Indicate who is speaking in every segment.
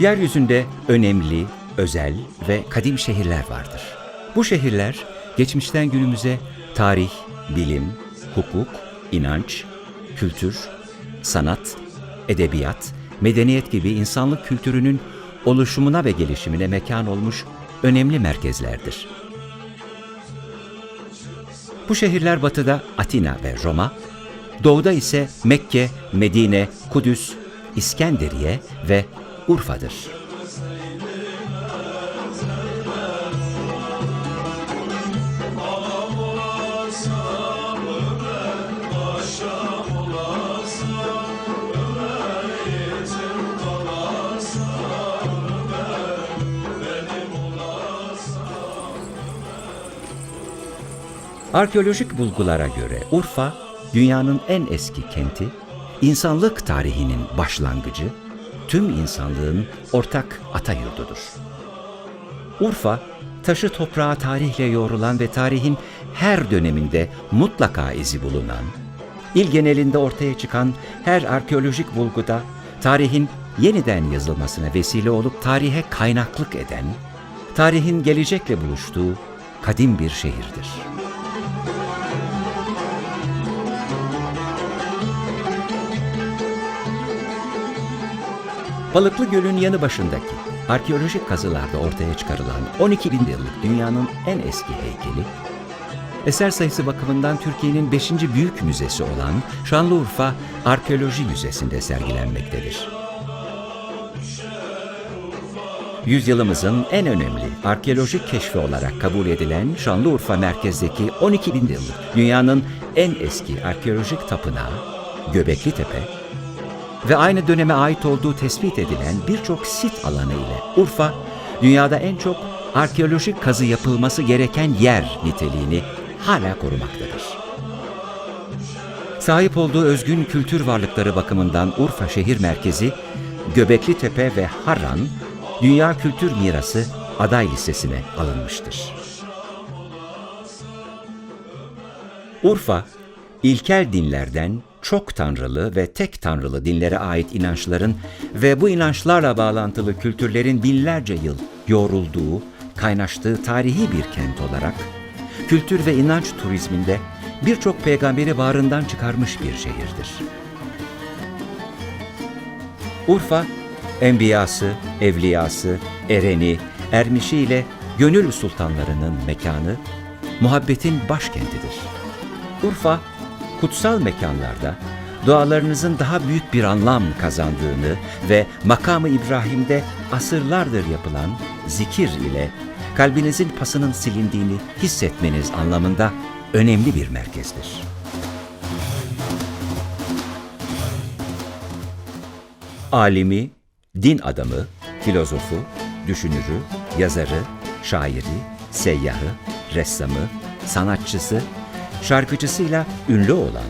Speaker 1: Yeryüzünde önemli, özel ve kadim şehirler vardır. Bu şehirler geçmişten günümüze tarih, bilim, hukuk, inanç, kültür, sanat, edebiyat, medeniyet gibi insanlık kültürünün oluşumuna ve gelişimine mekan olmuş önemli merkezlerdir. Bu şehirler batıda Atina ve Roma, doğuda ise Mekke, Medine, Kudüs, İskenderiye ve Urfa'dır. Arkeolojik bulgulara göre Urfa, dünyanın en eski kenti, insanlık tarihinin başlangıcı, tüm insanlığın ortak ata yurdudur. Urfa, taşı toprağa tarihle yoğrulan ve tarihin her döneminde mutlaka izi bulunan, il genelinde ortaya çıkan her arkeolojik bulguda tarihin yeniden yazılmasına vesile olup tarihe kaynaklık eden, tarihin gelecekle buluştuğu kadim bir şehirdir. Balıklı Göl'ün yanı başındaki arkeolojik kazılarda ortaya çıkarılan 12 bin yıllık dünyanın en eski heykeli, eser sayısı bakımından Türkiye'nin 5. büyük müzesi olan Şanlıurfa Arkeoloji Müzesi'nde sergilenmektedir. Yüzyılımızın en önemli arkeolojik keşfi olarak kabul edilen Şanlıurfa merkezdeki 12 bin yıllık dünyanın en eski arkeolojik tapınağı Göbekli Tepe, ve aynı döneme ait olduğu tespit edilen birçok sit alanı ile Urfa, dünyada en çok arkeolojik kazı yapılması gereken yer niteliğini hala korumaktadır. Sahip olduğu özgün kültür varlıkları bakımından Urfa şehir merkezi, Göbekli Tepe ve Harran, Dünya Kültür Mirası aday listesine alınmıştır. Urfa, ilkel dinlerden çok tanrılı ve tek tanrılı dinlere ait inançların ve bu inançlarla bağlantılı kültürlerin binlerce yıl yoğrulduğu, kaynaştığı tarihi bir kent olarak, kültür ve inanç turizminde birçok peygamberi bağrından çıkarmış bir şehirdir. Urfa, enbiyası, evliyası, ereni, ermişi ile gönül sultanlarının mekanı, muhabbetin başkentidir. Urfa, kutsal mekanlarda dualarınızın daha büyük bir anlam kazandığını ve makamı İbrahim'de asırlardır yapılan zikir ile kalbinizin pasının silindiğini hissetmeniz anlamında önemli bir merkezdir. Alimi, din adamı, filozofu, düşünürü, yazarı, şairi, seyyahı, ressamı, sanatçısı, şarkıcısıyla ünlü olan,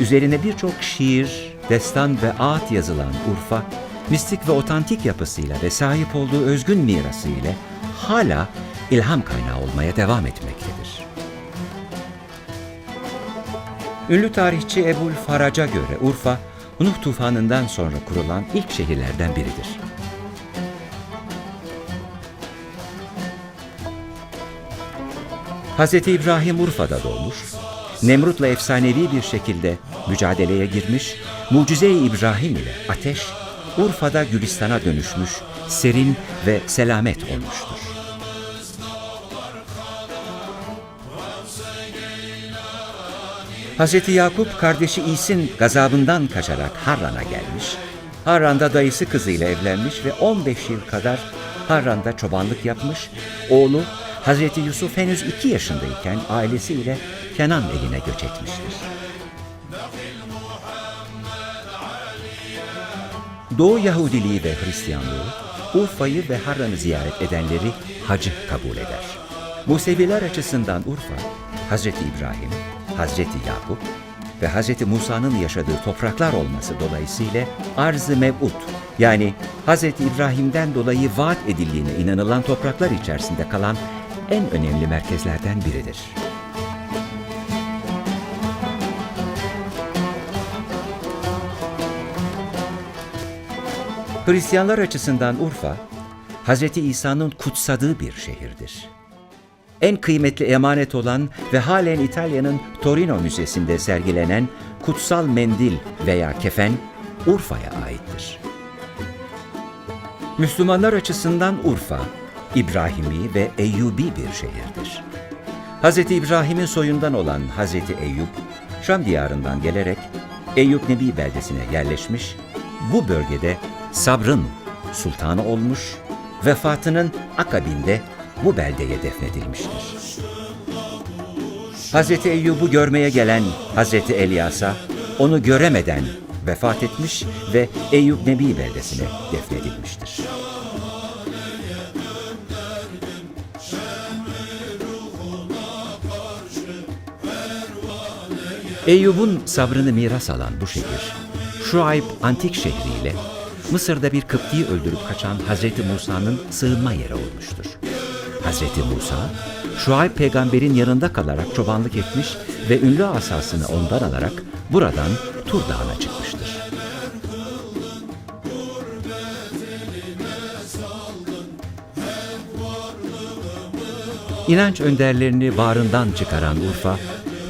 Speaker 1: üzerine birçok şiir, destan ve ağıt yazılan Urfa, mistik ve otantik yapısıyla ve sahip olduğu özgün mirası ile hala ilham kaynağı olmaya devam etmektedir. Ünlü tarihçi Ebul Farac'a göre Urfa, Nuh tufanından sonra kurulan ilk şehirlerden biridir. Hz. İbrahim Urfa'da doğmuş, Nemrut'la efsanevi bir şekilde mücadeleye girmiş, Mucize-i İbrahim ile ateş, Urfa'da Gülistan'a dönüşmüş, serin ve selamet olmuştur. Hz. Yakup kardeşi İs'in gazabından kaçarak Harran'a gelmiş, Harran'da dayısı kızıyla evlenmiş ve 15 yıl kadar Harran'da çobanlık yapmış, oğlu Hz. Yusuf henüz 2 yaşındayken ailesiyle Kenan eline göç etmiştir. Doğu Yahudiliği ve Hristiyanlığı, Urfa'yı ve Harran'ı ziyaret edenleri hacı kabul eder. Museviler açısından Urfa, Hazreti İbrahim, Hazreti Yakup ve Hazreti Musa'nın yaşadığı topraklar olması dolayısıyla arz-ı mev'ud yani Hazreti İbrahim'den dolayı vaat edildiğine inanılan topraklar içerisinde kalan en önemli merkezlerden biridir. Hristiyanlar açısından Urfa, Hz. İsa'nın kutsadığı bir şehirdir. En kıymetli emanet olan ve halen İtalya'nın Torino Müzesi'nde sergilenen kutsal mendil veya kefen Urfa'ya aittir. Müslümanlar açısından Urfa, İbrahimi ve Eyyubi bir şehirdir. Hz. İbrahim'in soyundan olan Hz. Eyyub, Şam diyarından gelerek Eyyub Nebi beldesine yerleşmiş, bu bölgede sabrın sultanı olmuş, vefatının akabinde bu beldeye defnedilmiştir. Hz. Eyyub'u görmeye gelen Hz. Elyas'a onu göremeden vefat etmiş ve Eyyub Nebi beldesine defnedilmiştir. Eyyub'un sabrını miras alan bu şehir, Şuayb antik şehriyle Mısır'da bir Kıpti'yi öldürüp kaçan Hz. Musa'nın sığınma yeri olmuştur. Hz. Musa, Şuayb peygamberin yanında kalarak çobanlık etmiş ve ünlü asasını ondan alarak buradan Tur Dağı'na çıkmıştır. İnanç önderlerini bağrından çıkaran Urfa,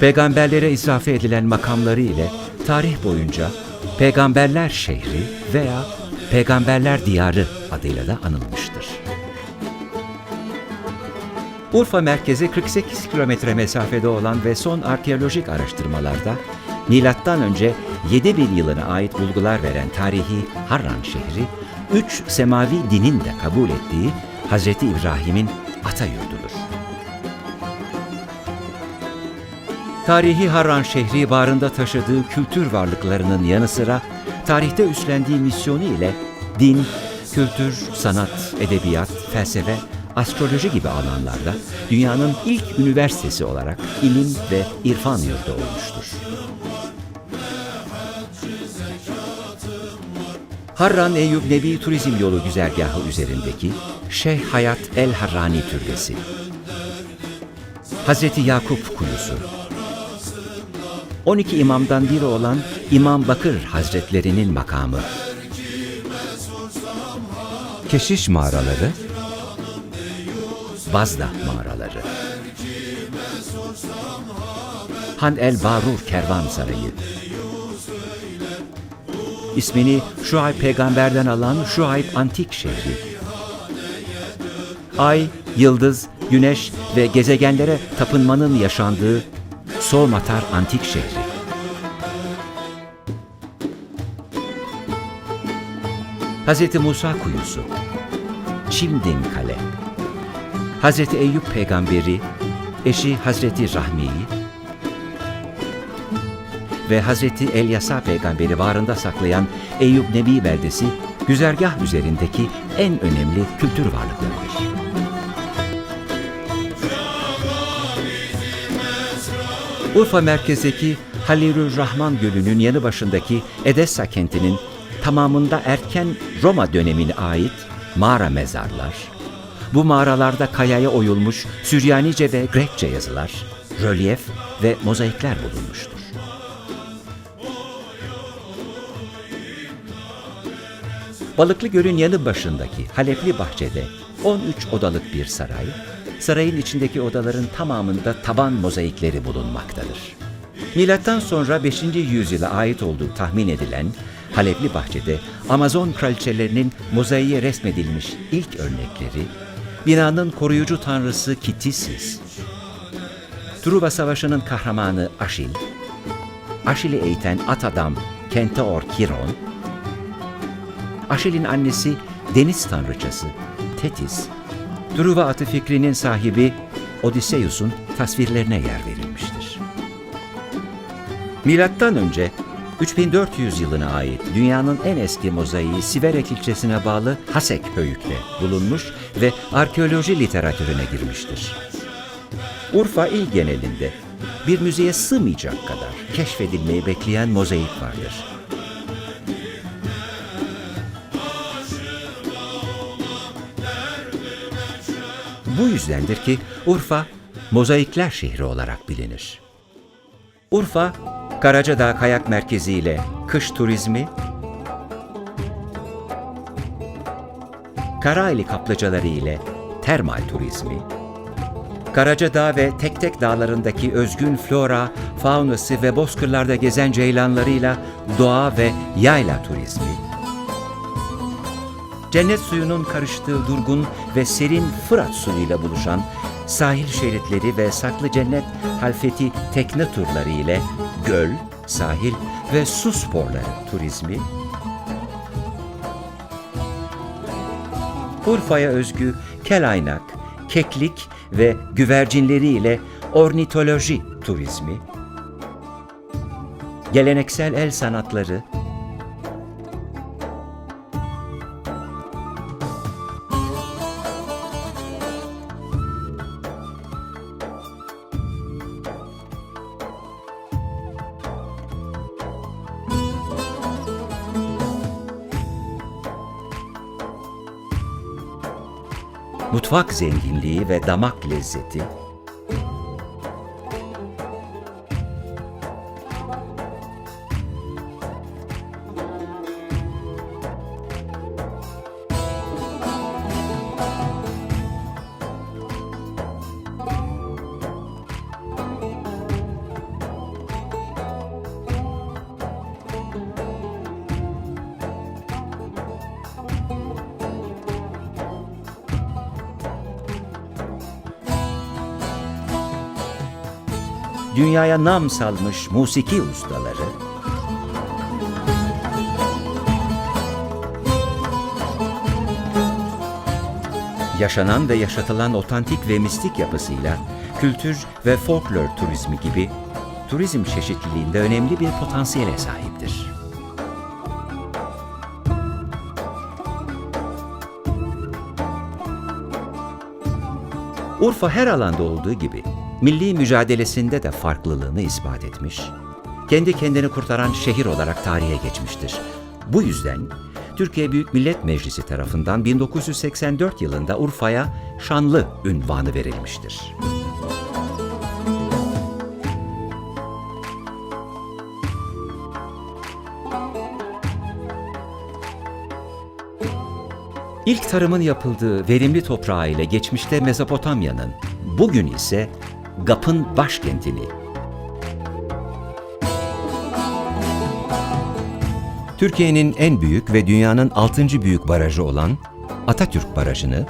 Speaker 1: peygamberlere izafe edilen makamları ile tarih boyunca Peygamberler Şehri veya Peygamberler Diyarı adıyla da anılmıştır. Urfa merkezi 48 kilometre mesafede olan ve son arkeolojik araştırmalarda milattan önce 7000 yılına ait bulgular veren tarihi Harran şehri, üç semavi dinin de kabul ettiği Hz. İbrahim'in ata yurdudur. Tarihi Harran şehri barında taşıdığı kültür varlıklarının yanı sıra tarihte üstlendiği misyonu ile din, kültür, sanat, edebiyat, felsefe, astroloji gibi alanlarda dünyanın ilk üniversitesi olarak ilim ve irfan yurdu olmuştur. Harran Eyüp Nebi Turizm Yolu güzergahı üzerindeki Şeyh Hayat El Harrani Türbesi, Hazreti Yakup Kuyusu, 12 imamdan biri olan İmam Bakır Hazretlerinin makamı, Keşiş mağaraları, Bazda mağaraları, Han el Barur Kervansarayı, ismini Şuayb peygamberden alan Şuayb antik şehri, Ay, yıldız, güneş ve gezegenlere tapınmanın yaşandığı Soğmatar antik şehri, Hz. Musa kuyusu, Çimdin Kale, Hz. Eyüp peygamberi, eşi Hazreti Rahmi'yi ve Hz. Elyasa peygamberi bağrında saklayan Eyüp Nebi beldesi, güzergah üzerindeki en önemli kültür varlıklarıdır. Urfa merkezdeki Halilur Rahman Gölü'nün yanı başındaki Edessa kentinin tamamında erken Roma dönemine ait mağara mezarlar, bu mağaralarda kayaya oyulmuş Süryanice ve Grekçe yazılar, rölyef ve mozaikler bulunmuştur. Balıklı Göl'ün yanı başındaki Halepli Bahçe'de 13 odalık bir saray, sarayın içindeki odaların tamamında taban mozaikleri bulunmaktadır. Milattan sonra 5. yüzyıla ait olduğu tahmin edilen Halepli Bahçe'de Amazon kraliçelerinin mozaiğe resmedilmiş ilk örnekleri, binanın koruyucu tanrısı Kitisis, Truva Savaşı'nın kahramanı Aşil, Aşil'i eğiten at adam Kentaor Kiron, Aşil'in annesi deniz tanrıçası Tetis, Truva atı fikrinin sahibi Odysseus'un tasvirlerine yer verilmiştir. Milattan önce 3400 yılına ait dünyanın en eski mozaiği Siverek ilçesine bağlı Hasek Höyük'te bulunmuş ve arkeoloji literatürüne girmiştir. Urfa il genelinde bir müzeye sığmayacak kadar keşfedilmeyi bekleyen mozaik vardır. Bu yüzdendir ki Urfa mozaikler şehri olarak bilinir. Urfa, Karacadağ Kayak Merkezi ile kış turizmi, Karaeli kaplıcaları ile termal turizmi, Karacadağ ve Tek Tek dağlarındaki özgün flora, faunası ve bozkırlarda gezen ceylanlarıyla doğa ve yayla turizmi, cennet suyunun karıştığı durgun ve serin Fırat suyuyla buluşan sahil şeritleri ve saklı cennet halfeti tekne turları ile göl, sahil ve su sporları turizmi, Urfa'ya özgü kelaynak, keklik ve güvercinleriyle ornitoloji turizmi, geleneksel el sanatları, mutfak zenginliği ve damak lezzeti, dünyaya nam salmış musiki ustaları, yaşanan ve yaşatılan otantik ve mistik yapısıyla kültür ve folklor turizmi gibi turizm çeşitliliğinde önemli bir potansiyele sahiptir. Urfa her alanda olduğu gibi milli mücadelesinde de farklılığını ispat etmiş, kendi kendini kurtaran şehir olarak tarihe geçmiştir. Bu yüzden Türkiye Büyük Millet Meclisi tarafından 1984 yılında Urfa'ya şanlı ünvanı verilmiştir. İlk tarımın yapıldığı verimli toprağı ile geçmişte Mezopotamya'nın, bugün ise Gap'ın başkentini, Türkiye'nin en büyük ve dünyanın altıncı büyük barajı olan Atatürk Barajı'nı,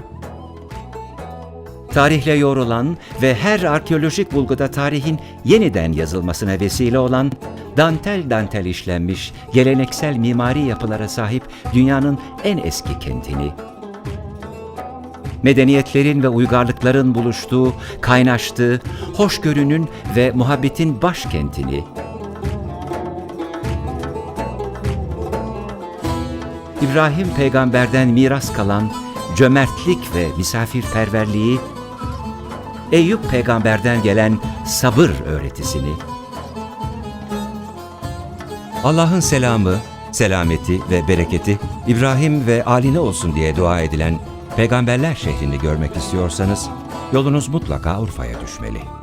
Speaker 1: tarihle yoğrulan ve her arkeolojik bulguda tarihin yeniden yazılmasına vesile olan dantel dantel işlenmiş geleneksel mimari yapılara sahip dünyanın en eski kentini, medeniyetlerin ve uygarlıkların buluştuğu, kaynaştığı, hoşgörünün ve muhabbetin başkentini, İbrahim peygamberden miras kalan cömertlik ve misafirperverliği, Eyüp peygamberden gelen sabır öğretisini, Allah'ın selamı, selameti ve bereketi İbrahim ve aline olsun diye dua edilen Peygamberler şehrini görmek istiyorsanız yolunuz mutlaka Urfa'ya düşmeli.